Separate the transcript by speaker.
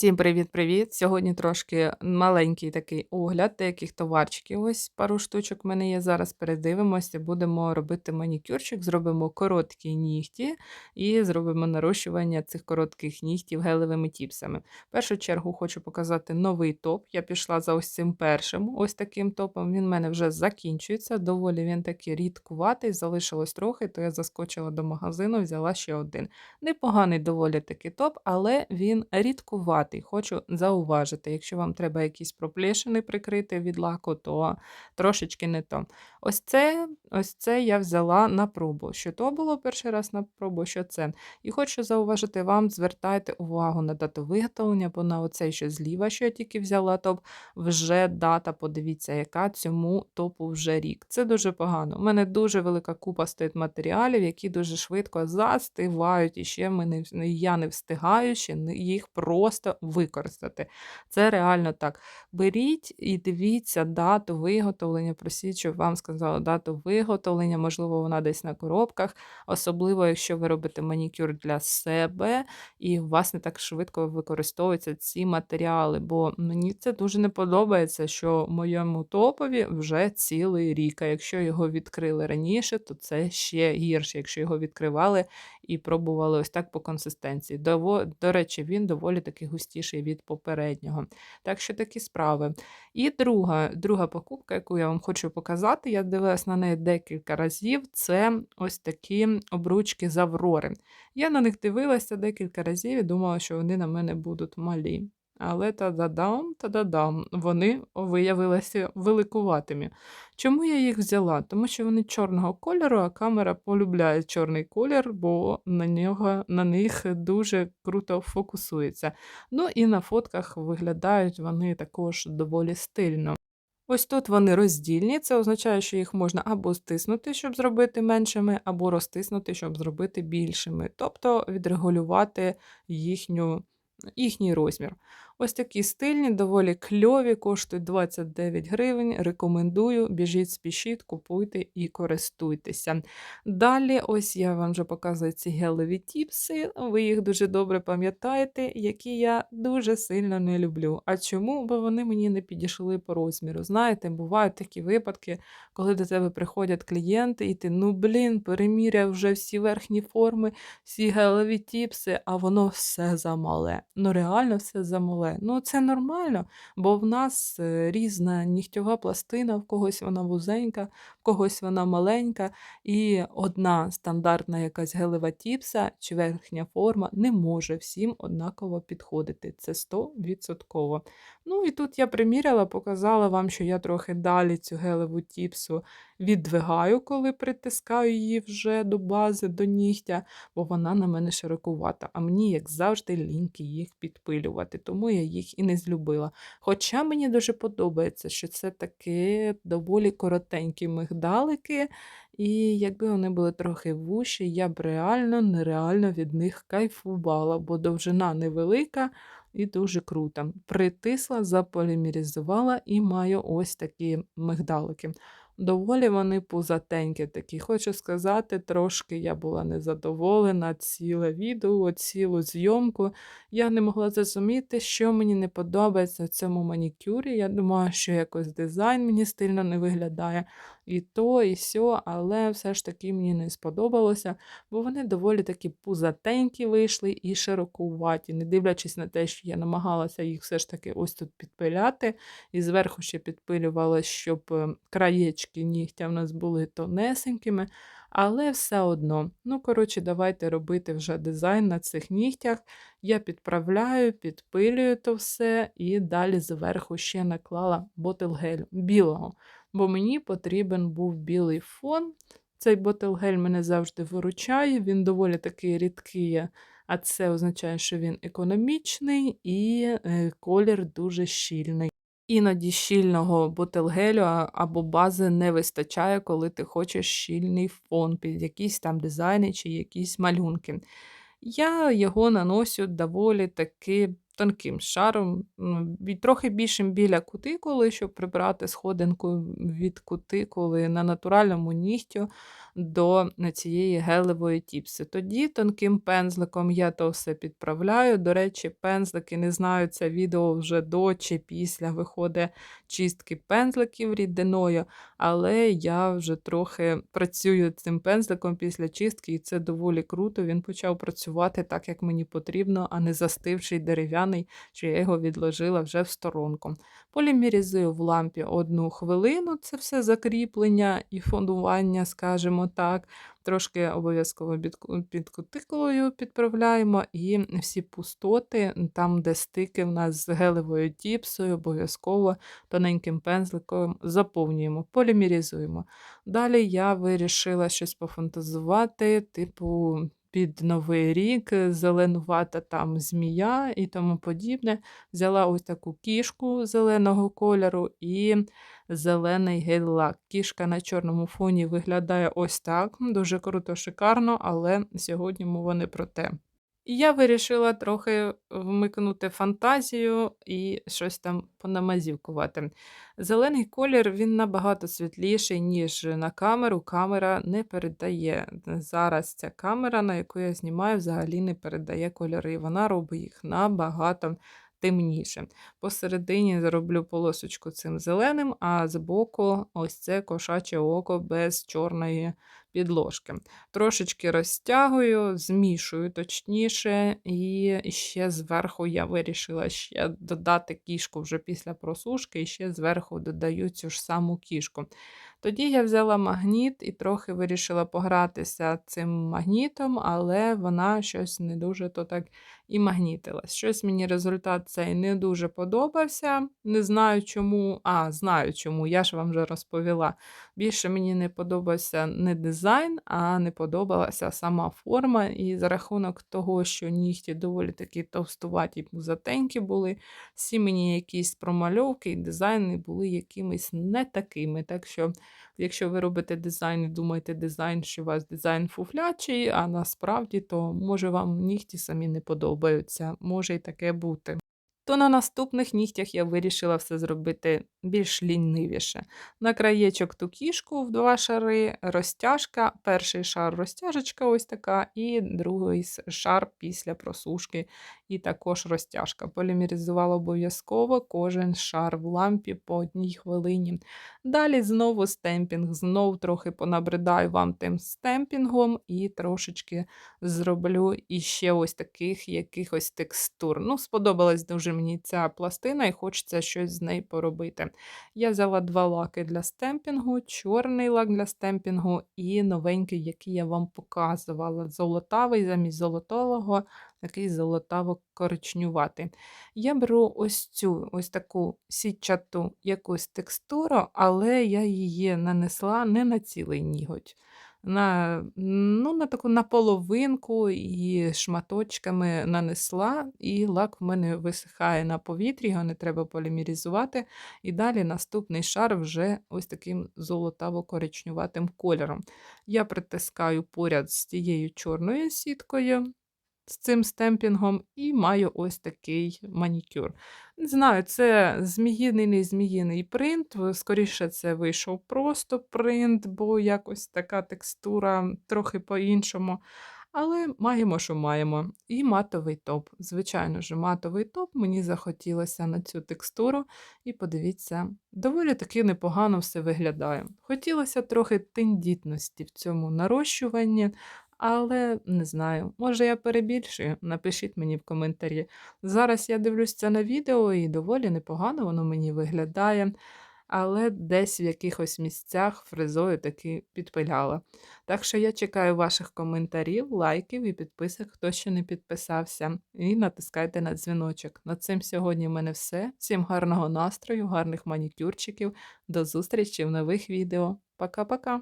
Speaker 1: Всім привіт-привіт! Сьогодні трошки маленький такий огляд деяких товарчиків. Ось пару штучок в мене є. Зараз передивимося, будемо робити манікюрчик, зробимо короткі нігті і зробимо нарощування цих коротких нігтів гелевими тіпсами. В першу чергу хочу показати новий топ. Я пішла за ось цим першим, ось таким топом. Він в мене вже закінчується. Доволі він такий рідкуватий, залишилось трохи, то я заскочила до магазину, взяла ще один. Непоганий доволі такий топ, але він рідкуватий. Хочу зауважити, якщо вам треба якісь проплешини прикрити від лаку, то трошечки не то. Ось це ось це я взяла на пробу. Що то було перший раз на пробу, що це. І хочу зауважити вам, звертайте увагу на дату виготовлення, бо на оцей, що зліва, що я тільки взяла топ, вже дата, подивіться, яка цьому топу вже рік. Це дуже погано. У мене дуже велика купа стоїть матеріалів, які дуже швидко застивають, і ще ми не, я не встигаю ще їх просто використати. Це реально так. Беріть і дивіться дату виготовлення, просіть, щоб вам сказали дату виготовлення, можливо, вона десь на коробках, особливо, якщо ви робите манікюр для себе, і у вас не так швидко використовуються ці матеріали. Бо мені це дуже не подобається, що в моєму топові вже цілий рік. А якщо його відкрили раніше, то це ще гірше, якщо його відкривали і пробували ось так по консистенції. До, до речі, він доволі таки густіший від попереднього. Так що такі справи. І друга друга покупка, яку я вам хочу показати, я дивилась на неї декілька разів, це ось такі обручки з Аврори. Я на них дивилася декілька разів і думала, що вони на мене будуть малі. Але та-да-дам, та-да-дам, вони виявилися великуватими. Чому я їх взяла? Тому що вони чорного кольору, а камера полюбляє чорний колір, бо на нього, на них дуже круто фокусується. Ну і на фотках виглядають вони також доволі стильно. Ось тут вони роздільні, це означає, що їх можна або стиснути, щоб зробити меншими, або розтиснути, щоб зробити більшими, тобто відрегулювати їхню, їхній розмір. Ось такі стильні, доволі кльові, коштують 29 гривень. Рекомендую, біжіть, спішіть, купуйте і користуйтеся. Далі, ось я вам вже показую ці гелеві тіпси, ви їх дуже добре пам'ятаєте, які я дуже сильно не люблю. А чому? Бо вони мені не підійшли по розміру. Знаєте, бувають такі випадки, коли до тебе приходять клієнти, і ти, ну блін, переміряв вже всі верхні форми, всі гелеві тіпси, а воно все замале. Ну, реально все замале. Ну, це нормально, бо в нас е, різна нігтьова пластина, в когось вона вузенька, в когось вона маленька, і одна стандартна якась гелева тіпса чи верхня форма не може всім однаково підходити. Це 100%. Ну і тут я приміряла, показала вам, що я трохи далі цю гелеву тіпсу віддвигаю, коли притискаю її вже до бази, до нігтя, бо вона на мене широкувата. А мені, як завжди, ліньки їх підпилювати, тому я їх і не злюбила. Хоча мені дуже подобається, що це такі доволі коротенькі мигдалики, і якби вони були трохи вущі, я б реально, нереально від них кайфувала, бо довжина невелика. І дуже круто. Притисла, заполімеризувала і маю ось такі мигдалики. Доволі вони пузатенькі такі. Хочу сказати, трошки я була незадоволена ціле відео, цілу зйомку. Я не могла зрозуміти, що мені не подобається в цьому манікюрі. Я думаю, що якось дизайн мені стильно не виглядає і то, і сьо, але все ж таки мені не сподобалося, бо вони доволі такі пузатенькі вийшли і широкуваті, не дивлячись на те, що я намагалася їх все ж таки ось тут підпиляти, і зверху ще підпилювала, щоб е, краєчки нігтя в нас були тонесенькими. Але все одно, ну, коротше, давайте робити вже дизайн на цих нігтях. Я підправляю, підпилюю то все, і далі зверху ще наклала ботелгель білого бо мені потрібен був білий фон. Цей ботелгель мене завжди виручає, він доволі такий рідкий, а це означає, що він економічний і е, колір дуже щільний. Іноді щільного ботелгелю або бази не вистачає, коли ти хочеш щільний фон під якісь там дизайни чи якісь малюнки. Я його наносю доволі таки тонким шаром, ну, трохи більшим біля кутикули, щоб прибрати сходинку від кутикули на натуральному нігтю до цієї гелевої тіпси. Тоді тонким пензликом я то все підправляю. До речі, пензлики не знаю, це відео вже до чи після виходить чистки пензликів рідиною, але я вже трохи працюю цим пензликом після чистки, і це доволі круто. Він почав працювати так, як мені потрібно, а не застивший дерев'яний, що я його відложила вже в сторонку. Полімерізую в лампі одну хвилину, це все закріплення і фондування, скажімо так. Трошки обов'язково під кутикулою підправляємо, і всі пустоти, там, де стики в нас з гелевою тіпсою, обов'язково тоненьким пензликом заповнюємо, полімерізуємо. Далі я вирішила щось пофантазувати, типу. Під Новий рік зеленувата там змія і тому подібне. Взяла ось таку кішку зеленого кольору і зелений гель-лак. Кішка на чорному фоні виглядає ось так. Дуже круто, шикарно, але сьогодні мова не про те. І я вирішила трохи вмикнути фантазію і щось там понамазівкувати. Зелений колір він набагато світліший, ніж на камеру. Камера не передає. Зараз ця камера, на яку я знімаю, взагалі не передає кольори. Вона робить їх набагато темніше. Посередині зроблю полосочку цим зеленим, а збоку ось це кошаче око без чорної підложки. Трошечки розтягую, змішую точніше, і ще зверху я вирішила ще додати кішку вже після просушки, і ще зверху додаю цю ж саму кішку. Тоді я взяла магніт і трохи вирішила погратися цим магнітом, але вона щось не дуже то так і магнітилась. Щось мені результат цей не дуже подобався. Не знаю чому, а знаю чому, я ж вам вже розповіла. Більше мені не подобався не дизайн, а не подобалася сама форма. І за рахунок того, що нігті доволі такі товстуваті пузатенькі були, всі мені якісь промальовки і дизайни були якимись не такими. Так що, якщо ви робите дизайн і думаєте, дизайн, що у вас дизайн фуфлячий, а насправді то може вам нігті самі не подобаються, може і таке бути. То на наступних нігтях я вирішила все зробити більш лінивіше. На краєчок ту кішку в два шари, розтяжка, перший шар розтяжечка ось така, і другий шар після просушки, і також розтяжка. Полімеризувала обов'язково кожен шар в лампі по одній хвилині. Далі знову стемпінг, знов трохи понабридаю вам тим стемпінгом і трошечки зроблю іще ось таких якихось текстур. Ну, сподобалась дуже мені ця пластина, і хочеться щось з нею поробити. Я взяла два лаки для стемпінгу, чорний лак для стемпінгу і новенький, який я вам показувала. Золотавий замість золотого, такий золотаво-коричнюватий. Я беру ось цю ось таку сітчату якусь текстуру, але я її нанесла не на цілий ніготь. На, ну, на таку наполовинку і шматочками нанесла, і лак в мене висихає на повітрі, його не треба полімерізувати. І далі наступний шар вже ось таким золотаво-коричневатим кольором. Я притискаю поряд з тією чорною сіткою, з цим стемпінгом, і маю ось такий манікюр. Не знаю, це зміїний, не зміїний принт. Скоріше, це вийшов просто принт, бо якось така текстура трохи по-іншому. Але маємо, що маємо. І матовий топ. Звичайно ж, матовий топ мені захотілося на цю текстуру, і подивіться, доволі таки непогано все виглядає. Хотілося трохи тендітності в цьому нарощуванні, але не знаю, може я перебільшую. Напишіть мені в коментарі. Зараз я дивлюсь це на відео і доволі непогано воно мені виглядає, але десь в якихось місцях фрезою таки підпиляла. Так що я чекаю ваших коментарів, лайків і підписок, хто ще не підписався. І натискайте на дзвіночок. На цим сьогодні в мене все. Всім гарного настрою, гарних манікюрчиків. До зустрічі в нових відео. Пока-пока!